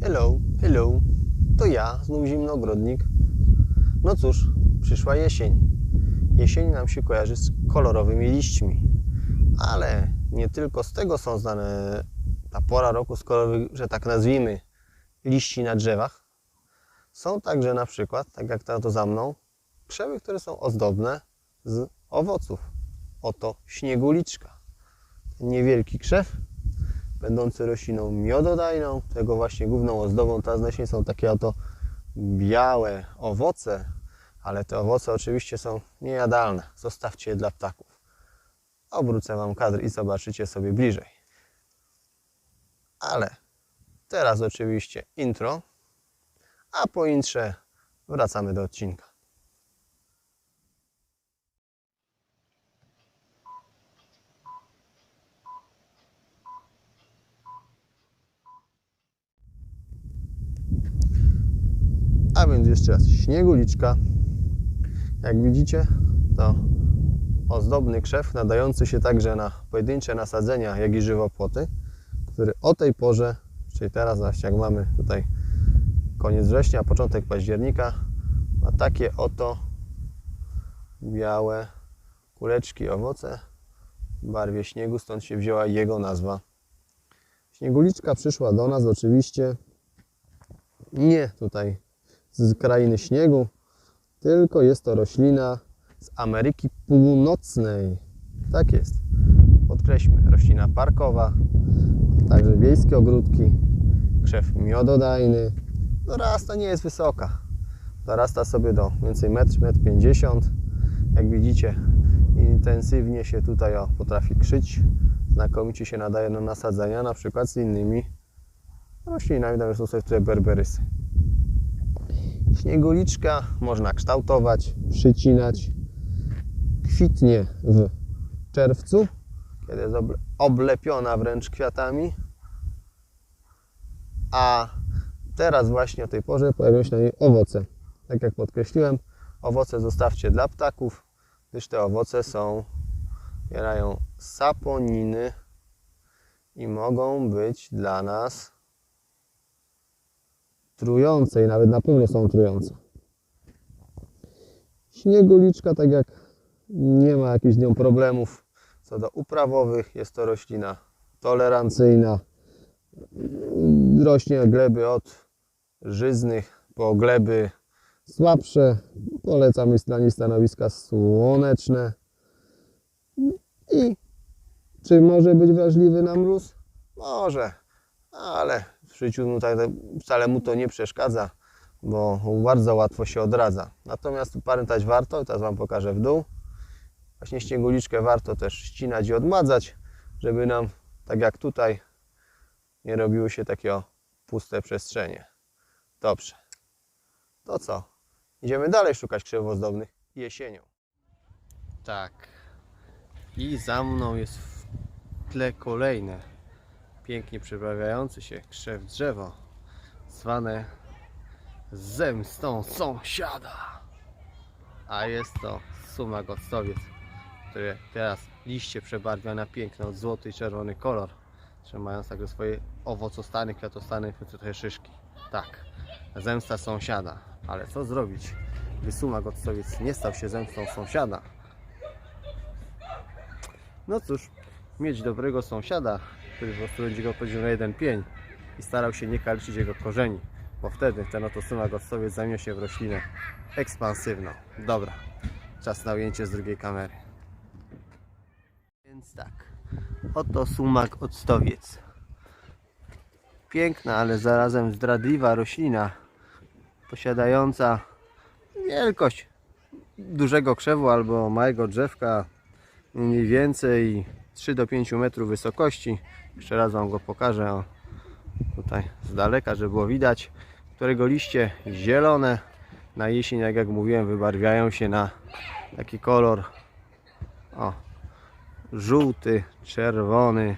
Hello, hello. To ja, znów zimnoogrodnik. No cóż, przyszła jesień. Jesień nam się kojarzy z kolorowymi liśćmi. Ale nie tylko z tego są znane ta pora roku z kolorowych, że tak nazwijmy, liści na drzewach. Są także na przykład, tak jak to za mną, krzewy, które są ozdobne z owoców. Oto śnieguliczka. Niewielki krzew, będący rośliną miododajną. Tego właśnie główną ozdobą nasion są takie oto białe owoce, ale te owoce oczywiście są niejadalne. Zostawcie je dla ptaków. Obrócę Wam kadr i zobaczycie sobie bliżej. Ale teraz oczywiście intro, a po intrze wracamy do odcinka. A więc jeszcze raz śnieguliczka. Jak widzicie, to ozdobny krzew nadający się także na pojedyncze nasadzenia, jak i żywopłoty, który o tej porze, czyli teraz właśnie jak mamy tutaj koniec września, początek października, ma takie oto białe kuleczki, owoce w barwie śniegu, stąd się wzięła jego nazwa. Śnieguliczka przyszła do nas oczywiście nie tutaj z krainy śniegu, tylko jest to roślina z Ameryki Północnej. Tak jest. Podkreślmy, roślina parkowa, także wiejskie ogródki, krzew miododajny. Dorasta nie jest wysoka. Dorasta sobie do mniej więcej 1,50 m. Jak widzicie, intensywnie się tutaj o, potrafi krzyć. Znakomicie się nadaje do nasadzenia, na przykład z innymi roślinami. Tam są sobie tutaj berberysy. Śnieguliczka można kształtować, przycinać. Kwitnie w czerwcu, kiedy jest oble- oblepiona wręcz kwiatami. A teraz właśnie o tej porze pojawią się na niej owoce. Tak jak podkreśliłem, owoce zostawcie dla ptaków, gdyż te owoce są, zawierają saponiny i mogą być dla nas trujące i nawet na pewno są trujące. Śnieguliczka, tak jak nie ma jakichś z nią problemów co do uprawowych, jest to roślina tolerancyjna. Rośnie gleby od żyznych po gleby słabsze. Polecam jest stanowiska słoneczne. I czy może być wrażliwy na mróz? Może, ale życiu mu tak, wcale mu to nie przeszkadza, bo bardzo łatwo się odradza. Natomiast pamiętać warto, teraz Wam pokażę w dół. Właśnie śnieguliczkę warto też ścinać i odmadzać, żeby nam, tak jak tutaj, nie robiły się takie puste przestrzenie. Dobrze. To co? Idziemy dalej szukać krzewów ozdobnych jesienią. Tak. I za mną jest w tle kolejne pięknie przeprawiający się krzew drzewo zwane zemstą sąsiada. A jest to sumak octowiec, który teraz liście przebarwia na piękny złoty i czerwony kolor, trzymając także swoje owocostany, kwiatostany, trochę szyszki. Tak, zemsta sąsiada. Ale co zrobić, by sumak octowiec nie stał się zemstą sąsiada? No cóż, mieć dobrego sąsiada, który po prostu będzie go chodził na jeden pień i starał się nie kaleczyć jego korzeni, bo wtedy ten oto sumak octowiec zamieni się w roślinę ekspansywną. Dobra, czas na ujęcie z drugiej kamery. Więc tak, oto sumak octowiec. Piękna, ale zarazem zdradliwa roślina, posiadająca wielkość dużego krzewu albo małego drzewka, mniej więcej 3 do 5 metrów wysokości. Jeszcze raz Wam go pokażę o, tutaj z daleka, żeby było widać, którego liście zielone na jesień, jak, jak mówiłem, wybarwiają się na taki kolor o, żółty, czerwony,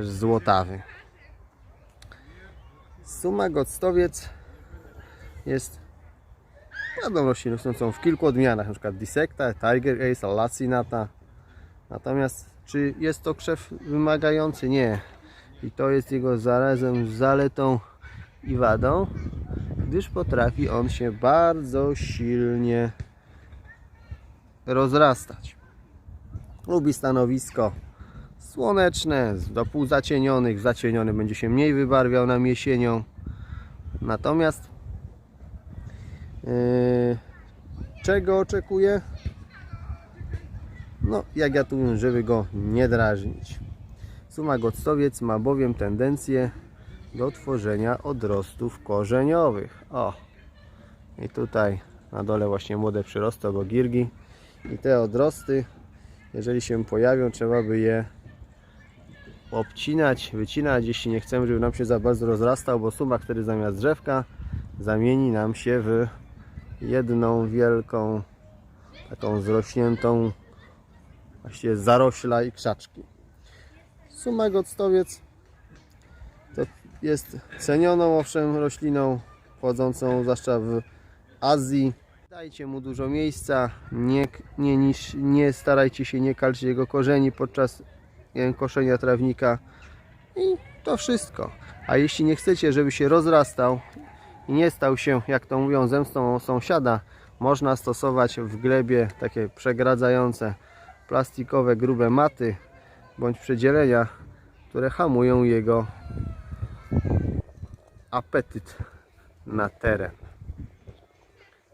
złotawy. Sumak octowiec jest ładną rośliną, są w kilku odmianach, na przykład Dissecta, Tiger Ace, Lacinata. Natomiast czy jest to krzew wymagający? Nie. I to jest jego zarazem zaletą i wadą, gdyż potrafi on się bardzo silnie rozrastać. Lubi stanowisko słoneczne, do półzacienionych. Zacieniony będzie się mniej wybarwiał nam jesienią. Natomiast czego oczekuję? No, jak ja tu żeby go nie drażnić. Sumak octowiec ma bowiem tendencję do tworzenia odrostów korzeniowych. O! I tutaj na dole właśnie młode przyrosty obok girgi. I te odrosty, jeżeli się pojawią, trzeba by je obcinać, wycinać, jeśli nie chcemy, żeby nam się za bardzo rozrastał, bo sumak wtedy zamiast drzewka zamieni nam się w jedną wielką, taką zrośniętą właściwie zarośla i krzaczki. Sumak octowiec to jest cenioną owszem rośliną, wchodzącą zwłaszcza w Azji. Dajcie mu dużo miejsca, nie, nie, niż, nie starajcie się nie kalczyć jego korzeni podczas nie wiem, koszenia trawnika i to wszystko. A jeśli nie chcecie, żeby się rozrastał i nie stał się, jak to mówią, zemstą sąsiada, można stosować w glebie takie przegradzające plastikowe, grube maty bądź przedzielenia, które hamują jego apetyt na teren.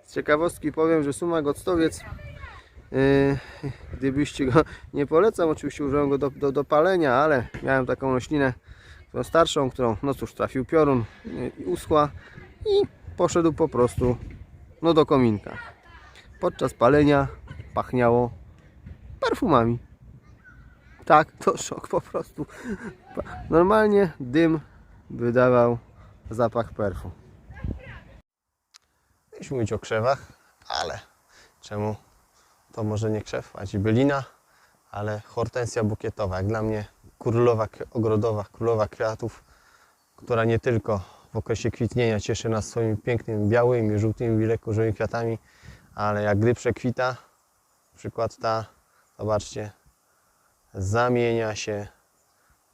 Z ciekawostki powiem, że sumak octowiec Yy, gdybyście go nie polecam, oczywiście użyłem go do, do, do palenia, ale miałem taką roślinę starszą, którą no cóż trafił piorun i uschła i poszedł po prostu no do kominka. Podczas palenia pachniało perfumami. Tak, to szok po prostu. Normalnie dym wydawał zapach perfum. Mieliśmy mówić o krzewach, ale czemu to może nie krzew, a bylina, ale hortensja bukietowa, jak dla mnie królowa ogrodowa, królowa kwiatów, która nie tylko okresie kwitnienia cieszy nas swoimi pięknymi białymi, żółtymi, lekko kwiatami, ale jak gdy przekwita, przykład ta, zobaczcie, zamienia się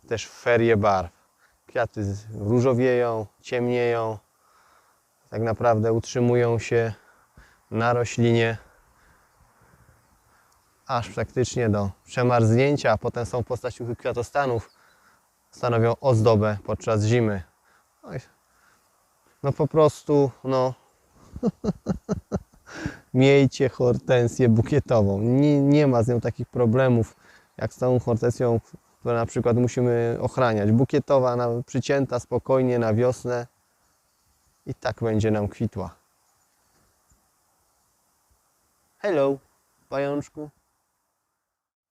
też w ferie barw. Kwiaty różowieją, ciemnieją, tak naprawdę utrzymują się na roślinie aż praktycznie do przemarznięcia, a potem są w postaci kwiatostanów, stanowią ozdobę podczas zimy. Oj. No po prostu, no miejcie hortensję bukietową. Nie, nie ma z nią takich problemów, jak z tą hortensją, którą na przykład musimy ochraniać. Bukietowa, na, przycięta spokojnie na wiosnę i tak będzie nam kwitła. Hello, pajączku.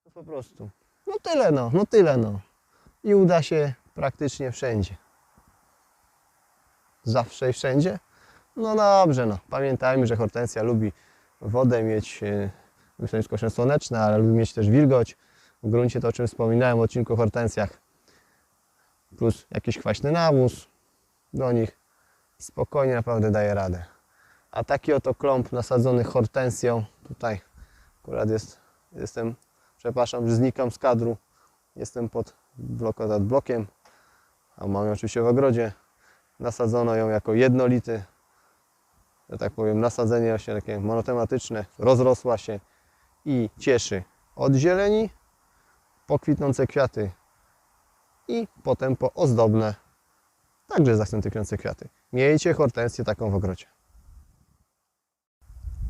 No po prostu. No tyle no, no tyle no. I uda się praktycznie wszędzie. Zawsze i wszędzie? No dobrze no. Pamiętajmy, że hortensja lubi wodę mieć, yy, stanowisko słoneczne, ale lubi mieć też wilgoć. W gruncie to, o czym wspominałem w odcinku o hortensjach. Plus jakiś kwaśny nawóz do nich. Spokojnie naprawdę daje radę. A taki oto klomp nasadzony hortensją, tutaj akurat jest, jestem przepraszam, że znikam z kadru. Jestem pod blokiem, a mam oczywiście w ogrodzie. Nasadzono ją jako jednolity, że tak powiem, nasadzenie właśnie takie monotematyczne, rozrosła się i cieszy od zieleni po kwitnące kwiaty i potem po ozdobne, także zaakcentujące kwiaty. Miejcie hortensję taką w ogrodzie.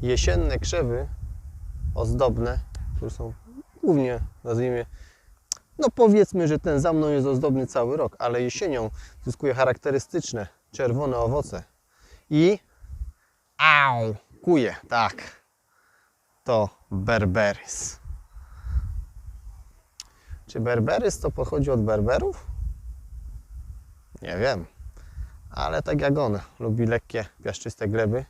Jesienne krzewy ozdobne, które są głównie nazwijmy, no powiedzmy, że ten za mną jest ozdobny cały rok, ale jesienią zyskuje charakterystyczne czerwone owoce i au, kuje, tak, to berberys. Czy berberys to pochodzi od berberów? Nie wiem, ale tak jak on lubi lekkie, piaszczyste gleby,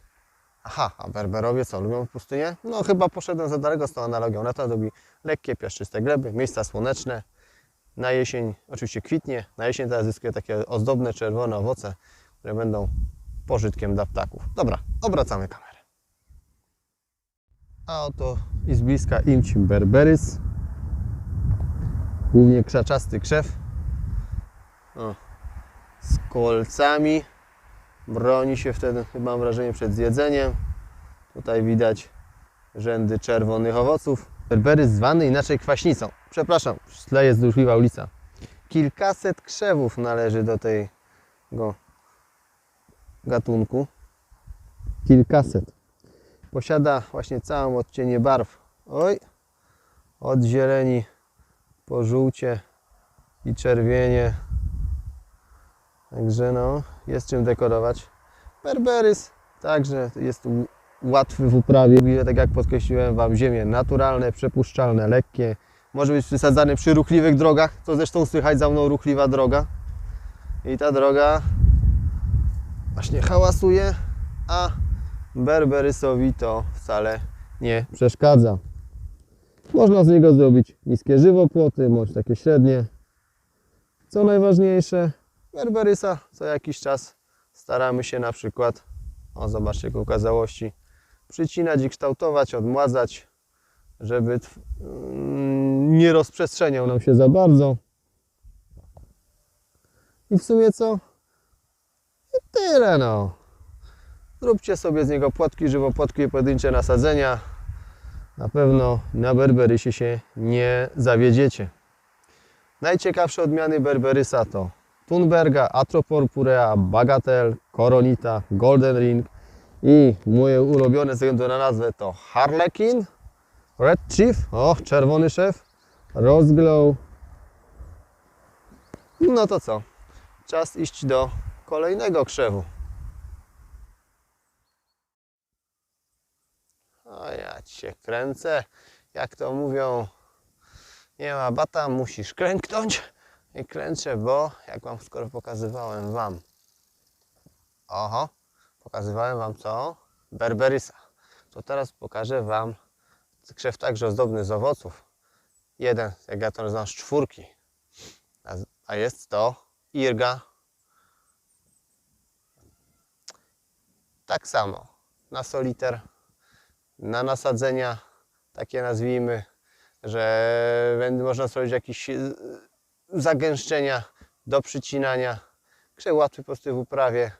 Aha, a berberowie co, lubią pustynię? No chyba poszedłem za daleko z tą analogią. Na to lubi lekkie, piaszczyste gleby, miejsca słoneczne. Na jesień oczywiście kwitnie, na jesień teraz zyskuje takie ozdobne, czerwone owoce, które będą pożytkiem dla ptaków. Dobra, obracamy kamerę. A oto i z bliska imci berberys. Głównie krzaczasty krzew. O, z kolcami broni się wtedy, chyba mam wrażenie, przed zjedzeniem. Tutaj widać rzędy czerwonych owoców. Berbery zwany inaczej kwaśnicą. Przepraszam, w tle jest ruchliwa ulica. Kilkaset krzewów należy do tego gatunku. Kilkaset. Posiada właśnie całą odcienie barw. Oj, od zieleni po żółcie i czerwienie. Także no, jest czym dekorować. Berberys także jest łatwy w uprawie. Tak jak podkreśliłem Wam, ziemie naturalne, przepuszczalne, lekkie. Może być wysadzany przy ruchliwych drogach, co zresztą słychać za mną ruchliwa droga. I ta droga właśnie hałasuje, a berberysowi to wcale nie przeszkadza. Można z niego zrobić niskie żywopłoty, bądź takie średnie. Co najważniejsze, berberysa co jakiś czas staramy się na przykład, o zobaczcie ku okazałości, przycinać i kształtować, odmładzać, żeby mm, nie rozprzestrzeniał nam się za bardzo. I w sumie co? I tyle no. Zróbcie sobie z niego płotki, żywopłotki i pojedyncze nasadzenia. Na pewno na berberysie się nie zawiedziecie. Najciekawsze odmiany berberysa to Thunberga, Atropurpurea, Bagatel, Koronita, Golden Ring i moje ulubione ze względu na nazwę to Harlequin, Red Chief, o czerwony szef, Rose Glow. No to co? Czas iść do kolejnego krzewu. A ja cię kręcę. Jak to mówią, nie ma bata, musisz klęknąć. I klęczę, bo jak wam skoro pokazywałem wam. Oho, pokazywałem wam co? Berberysa. To teraz pokażę wam krzew także ozdobny z owoców. Jeden, jak ja to nazywam, z czwórki. A, jest to irga. Tak samo. Na soliter na nasadzenia, takie nazwijmy, że będzie można zrobić jakieś e, zagęszczenia do przycinania. Krzew łatwy po prostu w uprawie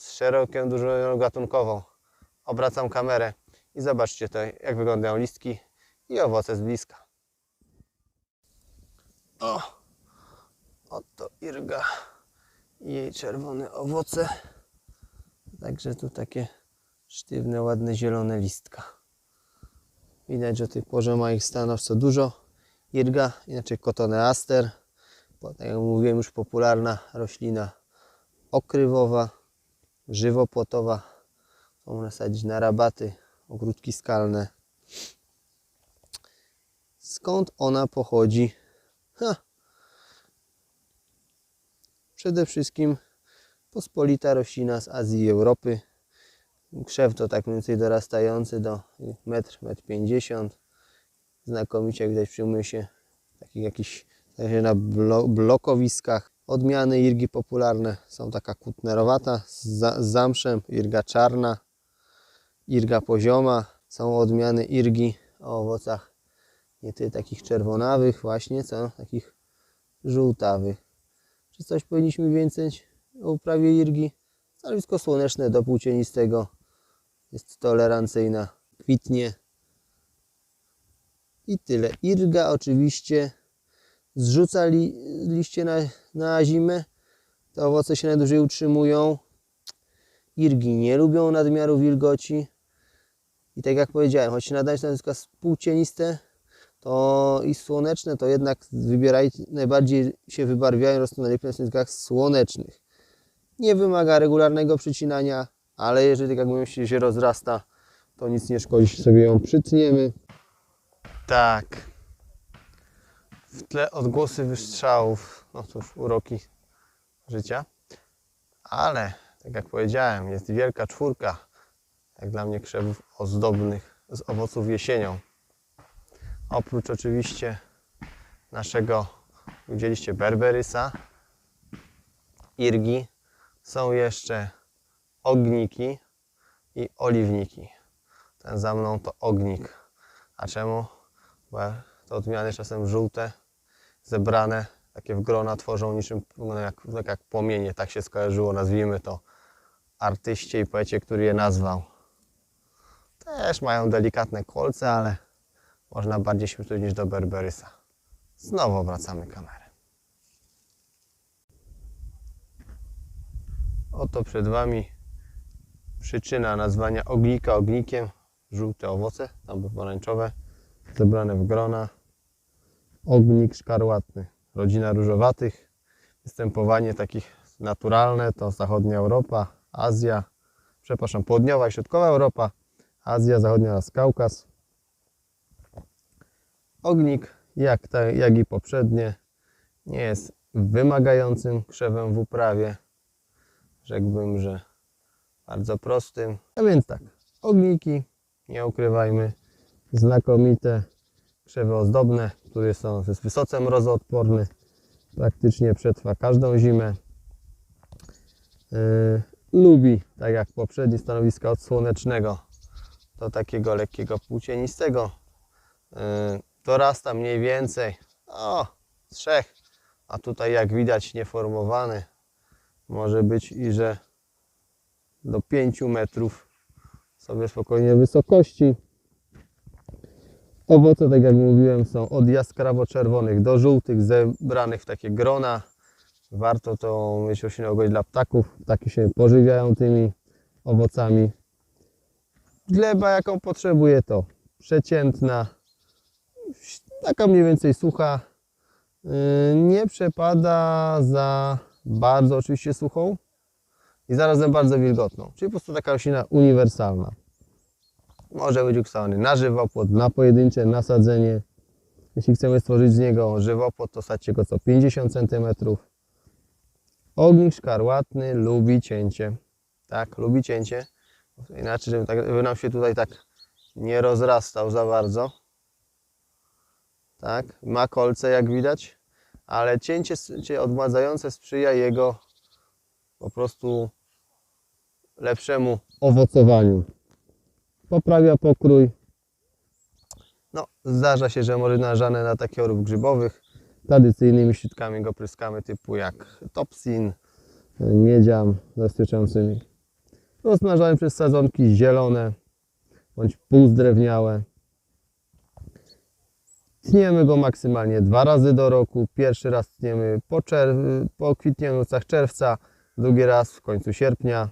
z szeroką, dużą gatunkową. Obracam kamerę i zobaczcie to, jak wyglądają listki i owoce z bliska. O, oto irga i jej czerwone owoce. Także tu takie sztywne, ładne, zielone listka. Widać, że tych porze ma ich stanowczo dużo. Irga, inaczej kotoneaster, tak jak mówiłem, już popularna roślina okrywowa, żywopłotowa. Są nasadzić na rabaty, ogródki skalne. Skąd ona pochodzi? Ha. Przede wszystkim pospolita roślina z Azji i Europy. Krzew to tak mniej więcej dorastający do 1,50 m. Znakomicie jak widać przyjmuje się takich jakichś na blo, blokowiskach. Odmiany irgi popularne są taka kutnerowata z, z zamszem, irga czarna, irga pozioma. Są odmiany irgi o owocach nie tyle takich czerwonawych właśnie, co takich żółtawych. Czy coś powinniśmy więcej o uprawie irgi? Stanowisko słoneczne do płócienistego jest tolerancyjna, kwitnie i tyle. Irga oczywiście zrzuca li, liście na, na zimę, te owoce się najdłużej utrzymują. Irgi nie lubią nadmiaru wilgoci i tak jak powiedziałem, choć się nadają stanowiska spółcieniste to i słoneczne, to jednak wybierajcie, najbardziej się wybarwiają, rosną najlepiej na stanowiskach słonecznych nie wymaga regularnego przycinania, ale jeżeli tak jak mówią się, się rozrasta, to nic nie szkodzi, sobie ją przytniemy. Tak. W tle odgłosy wystrzałów, no cóż, uroki życia. Ale, tak jak powiedziałem, jest wielka czwórka, jak dla mnie krzewów ozdobnych z owoców jesienią. Oprócz oczywiście naszego, widzieliście, berberysa, irgi, są jeszcze ogniki i oliwniki. Ten za mną to ognik. A czemu? Bo te odmiany czasem żółte, zebrane, takie w grona tworzą niczym, wyglądają jak, tak jak płomienie, tak się skojarzyło, nazwijmy to artyście i poecie, który je nazwał. Też mają delikatne kolce, ale można bardziej przytulić niż do Berberysa. Znowu wracamy kamerę. Oto przed Wami przyczyna nazwania ognika ognikiem. Żółte owoce, albo pomarańczowe, zebrane w grona. Ognik szkarłatny, rodzina różowatych. Występowanie takich naturalne to zachodnia Europa, Azja, przepraszam, południowa i środkowa Europa, Azja, zachodnia oraz Kaukaz. Ognik, jak, te, jak i poprzednie, nie jest wymagającym krzewem w uprawie. Rzekłbym, że bardzo prostym. A więc tak, ogniki, nie ukrywajmy, znakomite krzewy ozdobne, które są jest wysoce mrozoodporny, praktycznie przetrwa każdą zimę. Yy, lubi, tak jak poprzednie stanowiska od słonecznego, do takiego lekkiego płócienistego. Yy, dorasta mniej więcej o, trzech, a tutaj jak widać nieformowany. Może być i że do 5 metrów sobie spokojnie wysokości. Owoce, tak jak mówiłem, są od jaskrawo czerwonych do żółtych, zebranych w takie grona. Warto to mieć roślinę dla ptaków. Ptaki się pożywiają tymi owocami. Gleba, jaką potrzebuje, to przeciętna, taka mniej więcej sucha. Yy, Nie przepada za bardzo oczywiście suchą i zarazem bardzo wilgotną. Czyli po prostu taka roślina uniwersalna. Może być ukształtowany na żywopłot, na pojedyncze nasadzenie. Jeśli chcemy stworzyć z niego żywopłot, to sadźcie go co 50 cm. Ognik szkarłatny lubi cięcie. Tak, lubi cięcie. Inaczej, żeby, tak, żeby nam się tutaj tak nie rozrastał za bardzo. Tak, ma kolce jak widać, ale cięcie, cięcie odmładzające sprzyja jego po prostu lepszemu owocowaniu poprawia pokrój. No, zdarza się, że może narażane na takie orów grzybowych. Tradycyjnymi środkami go pryskamy typu jak topsin, miedzian zabezpieczającymi. Rozmnażamy przez sadzonki zielone bądź półzdrewniałe. Tniemy go maksymalnie dwa razy do roku. Pierwszy raz tniemy po, czerw- po czerwca, drugi raz w końcu sierpnia.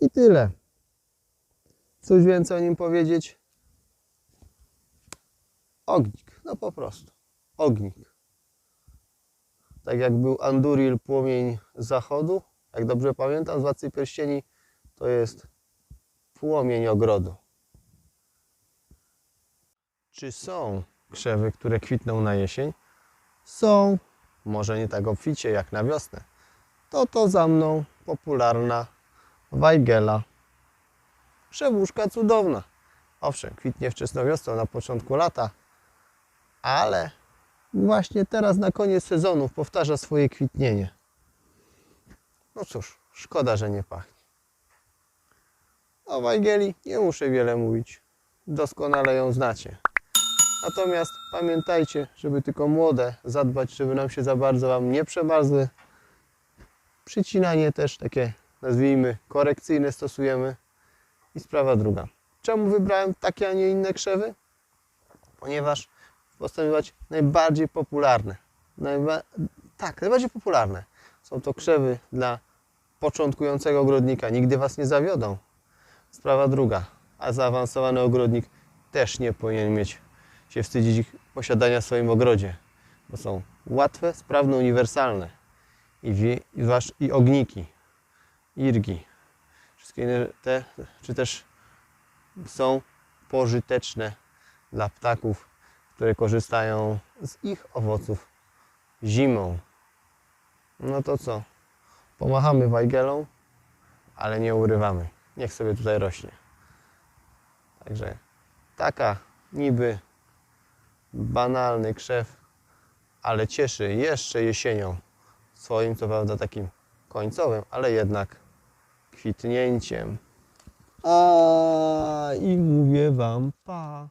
I tyle. Coś więcej o nim powiedzieć? Ognik, no po prostu. Ognik. Tak jak był Anduril, płomień zachodu, jak dobrze pamiętam, z Władcy Pierścieni, to jest płomień ogrodu. Czy są krzewy, które kwitną na jesień? Są. Może nie tak obficie jak na wiosnę. To to za mną popularna Weigela. Przewóżka cudowna. Owszem, kwitnie wczesną wiosną na początku lata, ale właśnie teraz na koniec sezonu powtarza swoje kwitnienie. No cóż, szkoda, że nie pachnie. O Wajgieli nie muszę wiele mówić. Doskonale ją znacie. Natomiast pamiętajcie, żeby tylko młode zadbać, żeby nam się za bardzo Wam nie przemarzły. Przycinanie też takie, nazwijmy, korekcyjne stosujemy. I sprawa druga. Czemu wybrałem takie, a nie inne krzewy? Ponieważ postanowić najbardziej popularne. Najba... Tak, najbardziej popularne. Są to krzewy dla początkującego ogrodnika. Nigdy Was nie zawiodą. Sprawa druga. A zaawansowany ogrodnik też nie powinien mieć się wstydzić ich posiadania w swoim ogrodzie. Bo są łatwe, sprawne, uniwersalne. I, wie, i, zwłasz- i ogniki, irgi, wszystkie inne te, czy też są pożyteczne dla ptaków, które korzystają z ich owoców zimą. No to co? Pomachamy wajgelą, ale nie urywamy. Niech sobie tutaj rośnie. Także taka niby banalny krzew, ale cieszy jeszcze jesienią swoim, co prawda takim końcowym, ale jednak kwitnięciem. A i mówię wam pa.